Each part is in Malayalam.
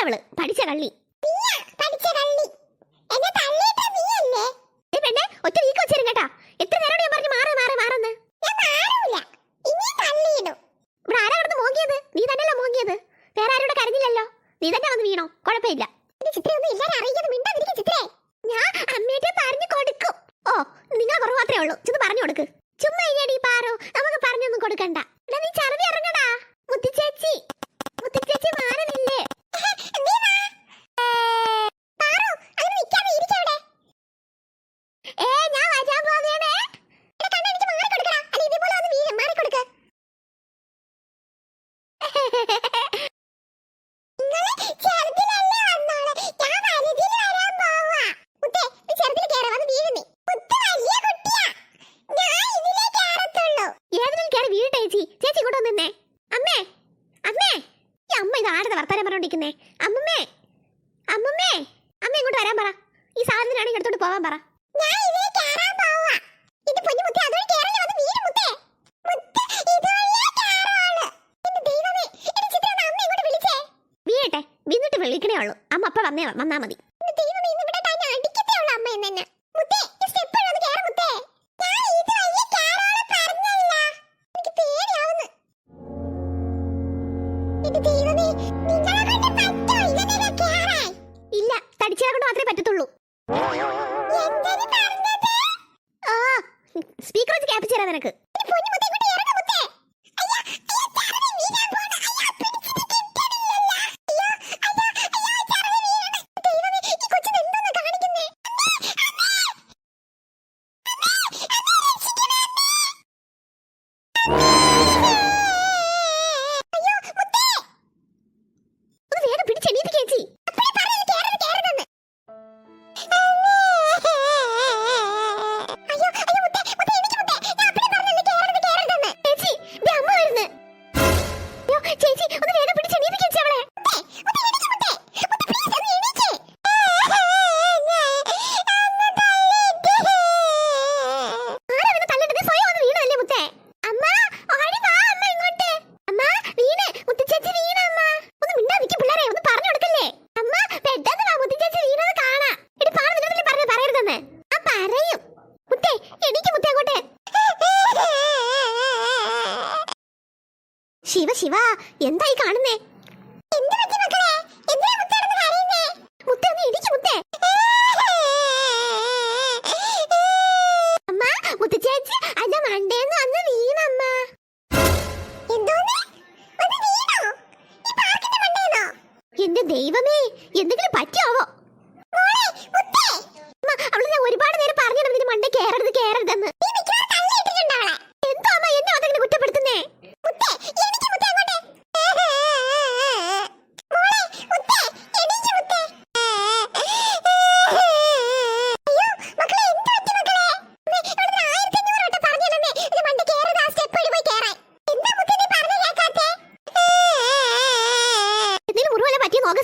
പഠിച്ച കള്ളി. അവൾ പഠിച്ച കള്ളി. ഏ പെണ്ണെ ഒറ്റ വീക്ക് വെച്ചിരും കേട്ടാ. എത്ര നേരം ഞാൻ പറഞ്ഞു മാറ് മാറ് മാറെന്ന്? ഇവിടെ ആരാ കിടന്ന് മോങ്ങിയത് നീ തന്നെയല്ല മോങ്ങിയത് വേറെ ആരോടെ കരഞ്ഞില്ലല്ലോ. നീ തന്നെ വന്ന് വീണോ? കുഴപ്പമില്ല. ഞാൻ അമ്മയുടെ പറഞ്ഞു കൊടുക്കും. ഓ നിങ്ങൾ കുറവ് മാത്രമേ ഉള്ളൂ. ചെന്ന് പറഞ്ഞു കൊടുക്ക്. ചുമ്മാ ഇങ്ങടി പാറോ. നമുക്ക് പറഞ്ഞൊന്നും കൊടുക്കണ്ട എടാ നീ ചറവി ഇറങ്ങടാ മുത്തിച്ചേച്ചി മുത്തിച്ചേച്ചി മാറുന്നില്ലേ ഏ ഞാൻ വരാൻ പോവുകയാണേ എടാ കണ്ണാ എനിക്ക് മാറി കൊടുക്കടാ അല്ല ഇതുപോലെ ഒന്ന് വീഴും മാറി കൊടുക്ക് ഏതിലും കേറി വീഴട്ടെ ചേച്ചി ചേച്ചി ഇങ്ങോട്ട് വന്ന് നിന്നേ അമ്മേ അമ്മേ ഈ അമ്മ ഇത് ആരുടെ വർത്താനം പറഞ്ഞോണ്ടിരിക്കുന്നേ അമ്മമ്മേ അമ്മമ്മേ അമ്മ ഇങ്ങോട്ട് വരാൻ പറ. ഈ സാധനത്തിനാണെങ്കിൽ എടുത്തോട്ട് പോവാൻ പറ. വീഴട്ടെ വീന്നിട്ട് വിളിക്കണേ ഉള്ളൂ. അമ്മ അപ്പ വന്നേ വന്നാ മതി. അമ്മ എന്നെ. ഇല്ല തടിച്ചാൽ കൊണ്ട് മാത്രമേ പറ്റത്തുള്ളൂ. സ്പീക്കർ വെച്ച് ക്യാപ്പിച്ചു തരാം നിനക്ക്. അയ്യോ, ചേച്ചി, ഒന്ന് വേഗം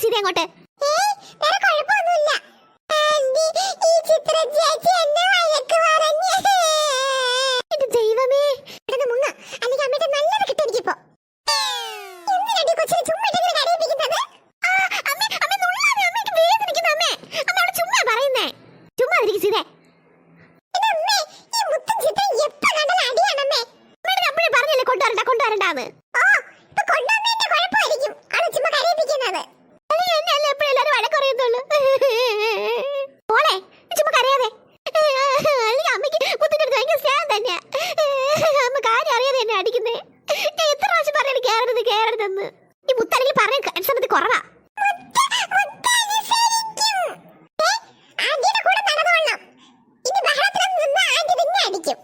സീത മോളെ, നീ ചുമ്മാ കരയാതെ. അല്ലെങ്കിൽ അമ്മയ്ക്ക് മുത്തിന്റെ അടുത്ത് ഭയങ്കര സ്നേഹം തന്നെയാ. അമ്മ കാര്യം അറിയാതെ എന്നെ അടിക്കുന്നേ. ഞാൻ എത്ര പ്രാവശ്യം പറയണ കേറരുത് കേറരുതെന്ന് ഈ മുത്തല്ലെങ്കിൽ പറയാൻ സമയത്ത് കുറവാ. ഉള്ളവക്ക്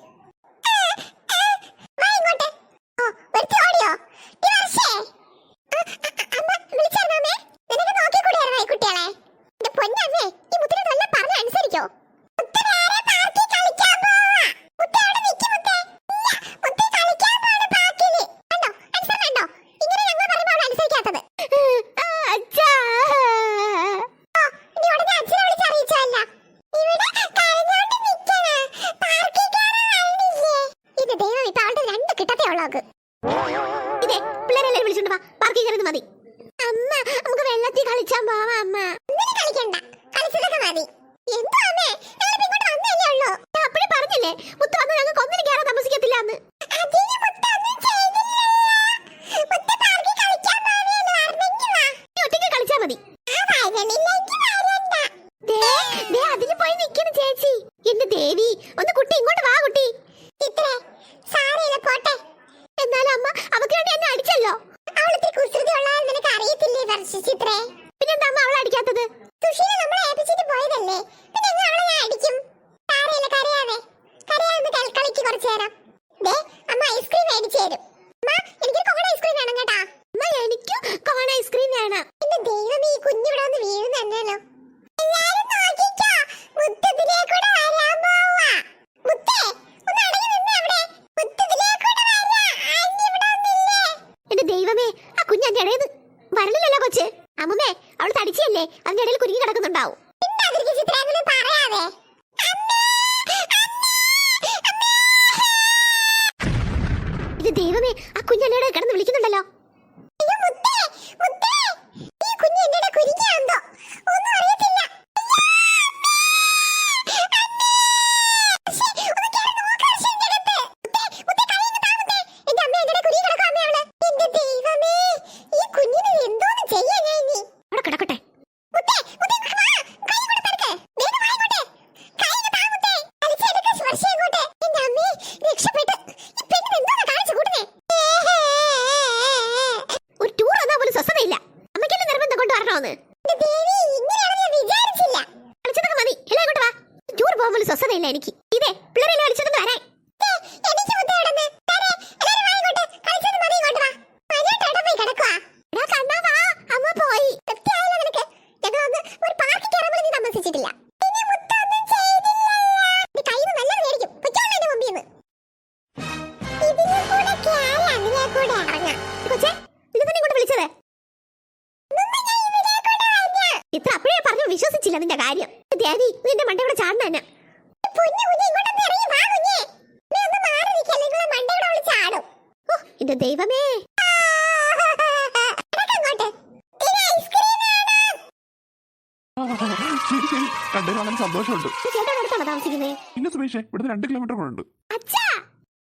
സന്തോഷമുണ്ട്. പിന്നെ സുമേഷേ ഇവിടുന്ന് രണ്ട് കിലോമീറ്റർ ഉണ്ട്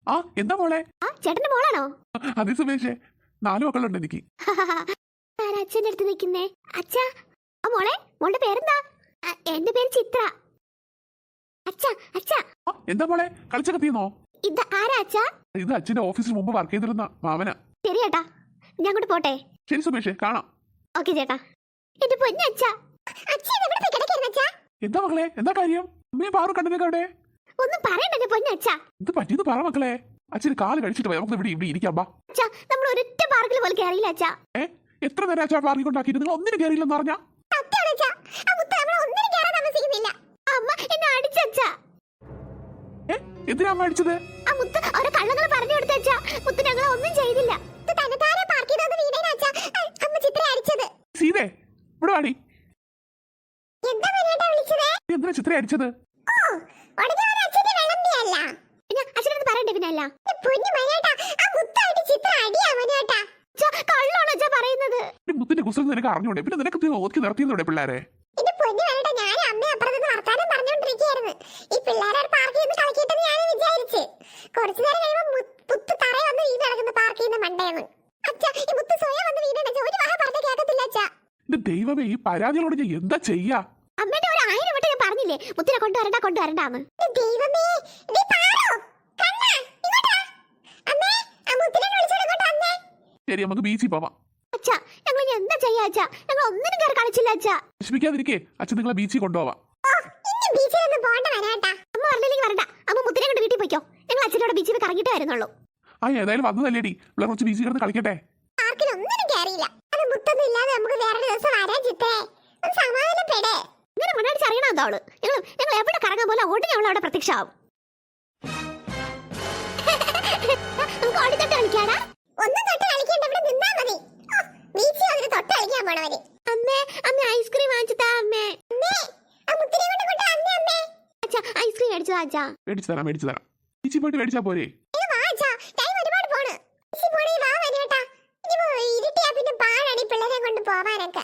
ആ എന്താ മോളെ? ചേട്ടന്റെ മോളാണോ? അതെ സുമേഷേ നാല് മക്കളുണ്ട് എനിക്ക്. അച്ഛന്റെ അടുത്ത് നിൽക്കുന്നേ? അച്ഛാ ആ മോളെ മോളുടെ പേരെന്താ? എന്റെ പേര് ചിത്ര. അച്ഛാ അച്ഛാ. എന്താ മോളെ കളിച്ചൊക്കെ തീർന്നോ? ഇത് ആരാ അച്ഛാ? ഇത് അച്ഛന്റെ ഓഫീസിൽ മുമ്പ് വർക്ക് ചെയ്തിരുന്ന മാമന. ശരി ചേട്ടാ ഞാൻ അങ്ങോട്ട് പോട്ടെ. ശരി സുമേഷ് കാണാം. ഓക്കെ ചേട്ടാ. എന്റെ പൊന്നെ അച്ഛാ അച്ഛൻ എവിടെ കിടക്കായിരുന്നു അച്ഛാ? എന്താ മക്കളെ? എന്താ കാര്യം? അമ്മയും പാറു കണ്ടതിനൊക്കെ അവിടെ ഒന്നും പറയണ്ടല്ലേ പൊന്നച്ചാ ഇത് പറ്റിയത് പറ മക്കളെ. അച്ഛന് കാൽ കഴിച്ചിട്ട് പോയി നമുക്ക് ഇവിടെ ഇവിടെ ഇരിക്കാം ബാ അച്ഛാ നമ്മൾ ഒരൊറ്റ പാർക്കിൽ പോലും കയറിയില്ല അച്ഛാ ഏ? എത്ര നേരം അച്ഛാ പാർക്കിൽ കൊണ്ടാക്കിയിട്ട് നിങ്ങൾ ഒന്നിനും കയറിയില്ലെന്ന് പറഞ്ഞാ? എന്തിനാ അമ്മ അടിച്ചത്? ആ മുത്ത ഓരോ കള്ളങ്ങൾ പറഞ്ഞു കൊടുത്ത അച്ഛാ മുത്ത ഞങ്ങളെ ഒന്നും ചെയ്തില്ല. ഇത് തന്നെത്താനെ പാർക്ക് ചെയ്തത് വീണേന അച്ഛാ അമ്മ ചിത്ര അടിച്ചത് സീതേ ഇവിടെ വാടി എന്താ പറഞ്ഞാ വിളിച്ചത് നീ എന്തിനാ ചിത്ര അടിച്ചത്? മുത്തിന്റെ കുസൃതി നിനക്ക് അറിഞ്ഞൂടെ? പിന്നെ നിനക്ക് ഓക്കി നിർത്തിയതോടെ പിള്ളേരെ? ഈ ഒരു പാർക്കിൽ നിന്ന് കളിക്കട്ടെന്ന് ഞാനും വിചാരിച്ച്. നേരം കഴിയുമ്പോ മു- പുത്ത് വന്ന് വീണ് കിടക്കുന്നു പാർക്കിൽ നിന്ന് മണ്ടേന്ന്. അച്ഛാ, ഈ മുത്ത് സ്വയം വന്ന് അച്ഛാ. ഒരു വാഹ പറഞ്ഞ കേൾക്കത്തില്ല അച്ഛാ. എന്റെ ദൈവമേ ഈ പരാതികളോട് ഞാൻ എന്താ ചെയ്യാ? അമ്മേന്റെ ഒരു ആയിരം വട്ടം ഞാൻ പറഞ്ഞില്ലേ മുത്തിനെ കൊണ്ടുവരണ്ട കൊണ്ടുവരണ്ടാന്ന് ദൈവമേ ശരി നമുക്ക് ബീച്ചിൽ പോവാം. അച്ഛാ ഞങ്ങൾ ഇനി എന്താ ചെയ്യാ അച്ഛാ? ഞങ്ങൾ ഒന്നിനും കയറി കളിച്ചില്ല അച്ഛാ. വിഷമിക്കാതിരിക്കേ അച്ഛൻ നിങ്ങളെ ബീച്ചിൽ കൊണ്ടുപോവാം. അമ്മ പറഞ്ഞില്ലെങ്കിൽ വരണ്ട. അമ്മ മുത്തിനെ കൊണ്ട് വീട്ടിൽ പോയിക്കോ. ഞങ്ങൾ അച്ഛനോട് ബീച്ചിൽ പോയി കറങ്ങിട്ടേ വരുന്നുള്ളൂ. ആ ഏതായാലും വന്നതല്ലേടി. പിള്ളേർ കുറച്ച് ബീച്ചിൽ കിടന്ന് കളിക്കട്ടെ. അത് ഇല്ലാതെ നമുക്ക് വേറെ ദിവസം വരാൻ ചിത്രേ. ഒന്ന് സമാധാനപ്പെടേ. ഇങ്ങനെ മണ്ണടിച്ച് അറിയണം അതോൾ ഞങ്ങൾ ഞങ്ങൾ എവിടെ കറങ്ങാൻ പോലെ ഓടി ഞങ്ങൾ അവിടെ പ്രത്യക്ഷമാവും നമുക്ക് ഓടിത്തൊട്ട് കളിക്കാടാ. ഒന്നും തൊട്ട് കളിക്കണ്ട ഇവിടെ നിന്നാ മതി. ബീച്ചിൽ വന്നിട്ട് തൊട്ട് കളിക്കാൻ പോണവര് അമ്മേ അമ്മ ഐസ്ക്രീം വാങ്ങിച്ചതാ അമ്മേ. അമ്മേ ആ മുത്തിനെ കൊണ്ട് കൊണ്ട് അമ്മേ അമ്മേ. അച്ഛാ ഐസ്ക്രീം മേടിച്ചതാ അച്ഛാ. മേടിച്ചു തരാം മേടിച്ചു തരാം. ബീച്ചിൽ പോയിട്ട് മേടിച്ചാ പോരെ? കിടക്ക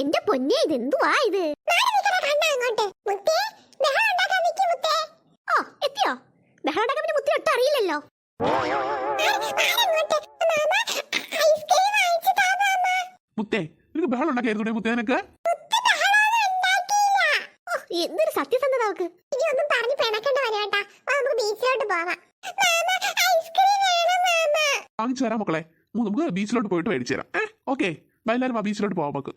എന്റെ പൊന്നെ ഇത്? എന്തുവാ ഇത് ഓ എത്തിയോ? ബഹളം ഉണ്ടാക്കാൻ പിന്നെ മുത്തി ഒട്ടും അറിയില്ലല്ലോ. മുത്തേ നിനക്ക് ബഹളം ഉണ്ടാക്കായിരുന്നു മുത്തേ നിനക്ക്? എന്തൊരു സത്യസന്ധത അവക്ക് ഇനി ഒന്നും പറഞ്ഞു പിണക്കേണ്ട വരേട്ടാ നമുക്ക് ബീച്ചിലോട്ട് പോവാം. വാങ്ങിച്ചു തരാം മക്കളെ. നമുക്ക് ബീച്ചിലോട്ട് പോയിട്ട് മേടിച്ചു തരാം. ഓക്കെ. എല്ലാവരും ആ ബീച്ചിലോട്ട് പോവാം നമുക്ക്.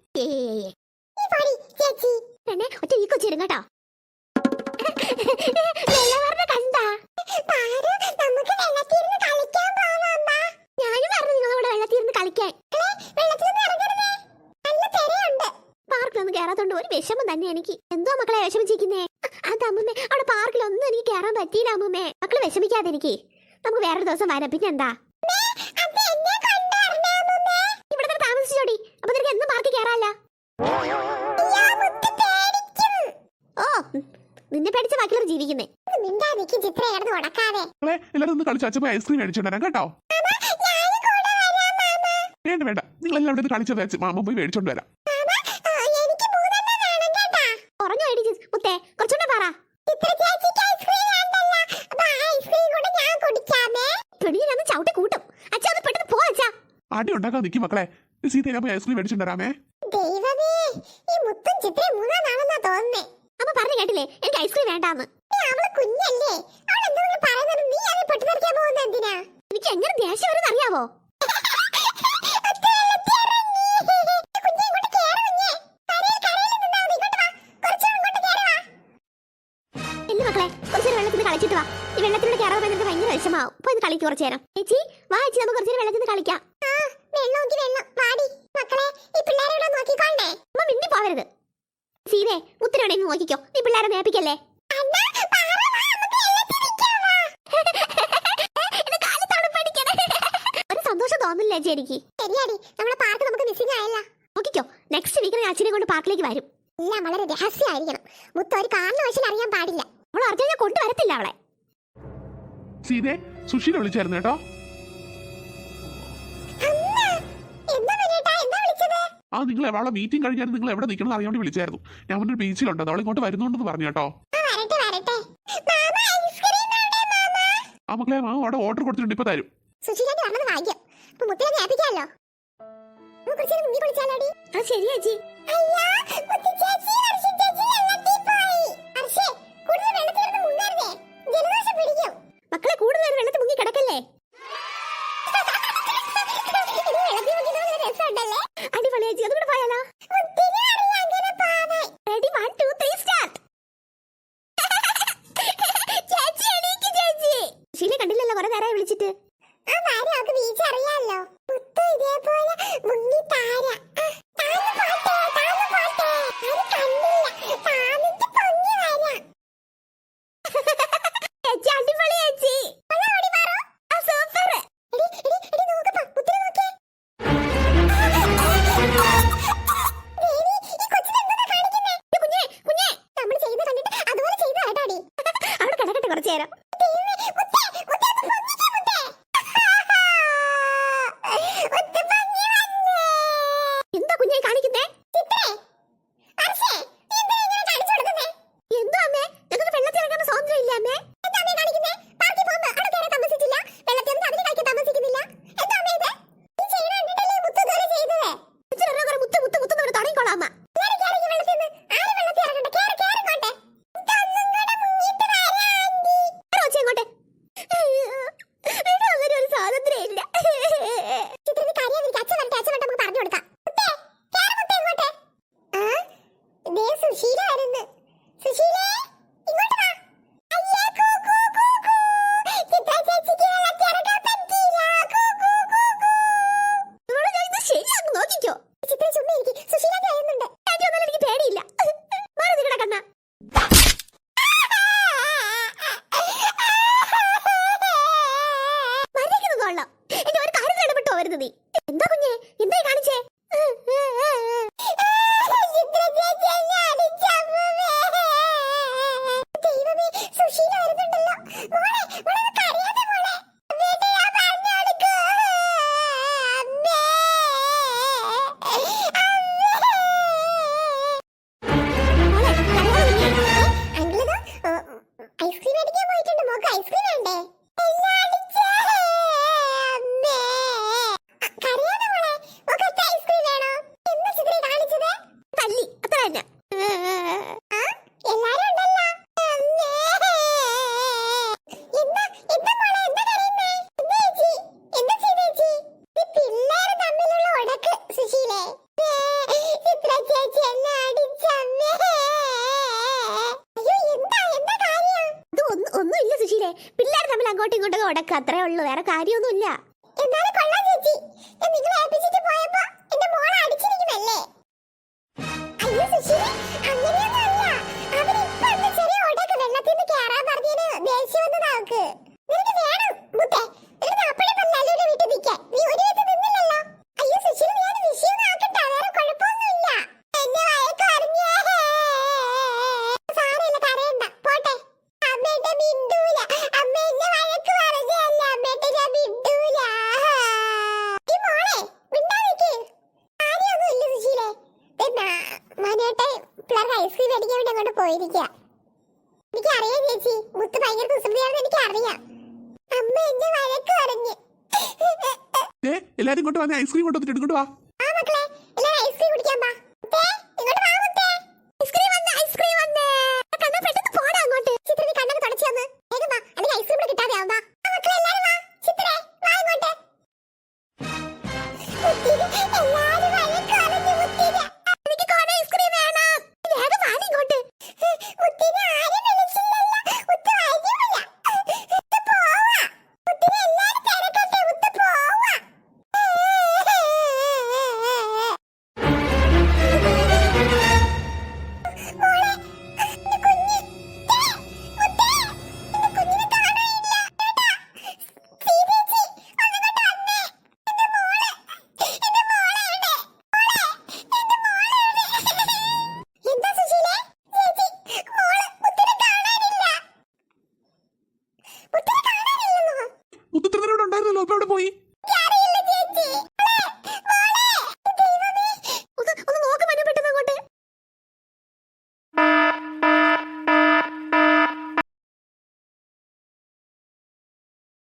പാർക്കിലൊന്നും ഒരു വിഷമം തന്നെ എനിക്ക്. എന്തോ മക്കളെ വിഷമിച്ചിരിക്കുന്നേ? അത് അമ്മമ്മേ. അവിടെ പാർക്കിലൊന്നും എനിക്ക് കയറാൻ പറ്റിയില്ല അമ്മമ്മേ. മക്കൾ വിഷമിക്കാതെ എനിക്ക്. നമുക്ക് വേറൊരു ദിവസം വരാം. പിന്നെ അപ്പൊ നിനക്ക് എന്നും പാർക്കിൽ കയറാല്ല ഓ നിന്നെ പേടിച്ച ബാക്കിയുള്ളവർ ജീവിക്കുന്നേ. മക്കളെ എല്ലാവരും ഒന്ന് കളിച്ച് അച്ഛൻ ഐസ്ക്രീം മേടിച്ചു തരാം കേട്ടോ. വേണ്ട വേണ്ട. നിങ്ങൾ എല്ലാം ഇവിടെ കളിച്ചത് വെച്ച് മാമ പോയി മേടിച്ചോണ്ട് വരാം. കുറഞ്ഞു ഐഡി മുത്തേ കുറച്ചുകൂടെ പറ പെണ്ണിനൊന്ന് ചവിട്ടി കൂട്ടും അച്ഛാ അത് പെട്ടെന്ന് പോ അടി ഉണ്ടാക്കാൻ നിൽക്കും മക്കളെ. സീത ഞാൻ പോയി ഐസ്ക്രീം മേടിച്ചോണ്ട് വരാമേ ദൈവമേ ഈ തോന്നുന്നേ. പറഞ്ഞു കേട്ടില്ലേ എനിക്ക് ഐസ്ക്രീം വേണ്ടാന്ന്. കുഞ്ഞല്ലേ. നീ കളിച്ചിട്ട് വാ. ഈ വെള്ളത്തിലൂടെ കയറാൻ ഭയങ്കര വിഷമാവും ഇത് കളിക്ക് കുറച്ചു നേരം. ചേച്ചി വാ ചേച്ചി നമുക്ക് കുറച്ചു നേരം വെള്ളത്തിൽ കളിക്കാം. വെള്ളമെങ്കിൽ വെള്ളം പാടി മക്കളെ ഈ പിള്ളേരെ ഇവിടെ നോക്കിക്കോണ്ടേ. അമ്മ മിണ്ടി പോവരുത്. സീതേ ഉത്തരവിടെ നോക്കിക്കോ. നീ പിള്ളേരെ നേപ്പിക്കല്ലേ? ഒരു സന്തോഷം തോന്നില്ലേ ചേച്ചിക്ക് ശരിയാടി നമ്മുടെ പാർക്ക് നമുക്ക് മിസ്സിംഗ് ആയല്ല. നോക്കിക്കോ നെക്സ്റ്റ് വീക്കിന് അച്ഛനെ കൊണ്ട് പാർക്കിലേക്ക് വരും. എല്ലാം വളരെ രഹസ്യമായിരിക്കണം. മുത്ത ഒരു കാരണവശാലും അറിയാൻ പാടില്ല. അവൾ അറിഞ്ഞാൽ ഞാൻ കൊണ്ടുവരത്തില്ല അവളെ. സീതേ സുഷീനെ വിളിച്ചായിരുന്നു കേട്ടോ. ആ നിങ്ങൾ അവളെ മീറ്റിംഗ് കഴിഞ്ഞാൽ നിങ്ങൾ എവിടെ നിൽക്കണം അറിയാൻ വേണ്ടി വിളിച്ചായിരുന്നു. ഞാൻ പറഞ്ഞൊരു ബീച്ചിലുണ്ട് അവൾ ഇങ്ങോട്ട് വരുന്നുണ്ടെന്ന് പറഞ്ഞു കേട്ടോ. ആ മക്കളെ മാമ അവിടെ ഓർഡർ കൊടുത്തിട്ടുണ്ട്. ഇപ്പൊ തരും. സുശീലന്റെ வருதுதி അത്രേ ഉള്ളൂ വേറെ കാര്യമൊന്നുമില്ല. എന്നാലും കൊള്ളാം ചേച്ചി. ഞാൻ നിങ്ങളെ ഏൽപ്പിച്ചിട്ട് പോയപ്പോ എന്റെ മോൾ അടിച്ചിരിക്കുമല്ലേ? അയ്യോ സുശീല അങ്ങനെയൊന്നുമല്ല. അവരിപ്പോ ചെറിയ ഓടൊക്കെ വെള്ളത്തിൽ നിന്ന് കയറാൻ പറഞ്ഞതിന് ദേഷ്യം വന്നതാ അവക്ക് വാ ഐസ്ക്രീം കൊണ്ടുവന്നിട്ട് എടുക്കണ്ടുവാ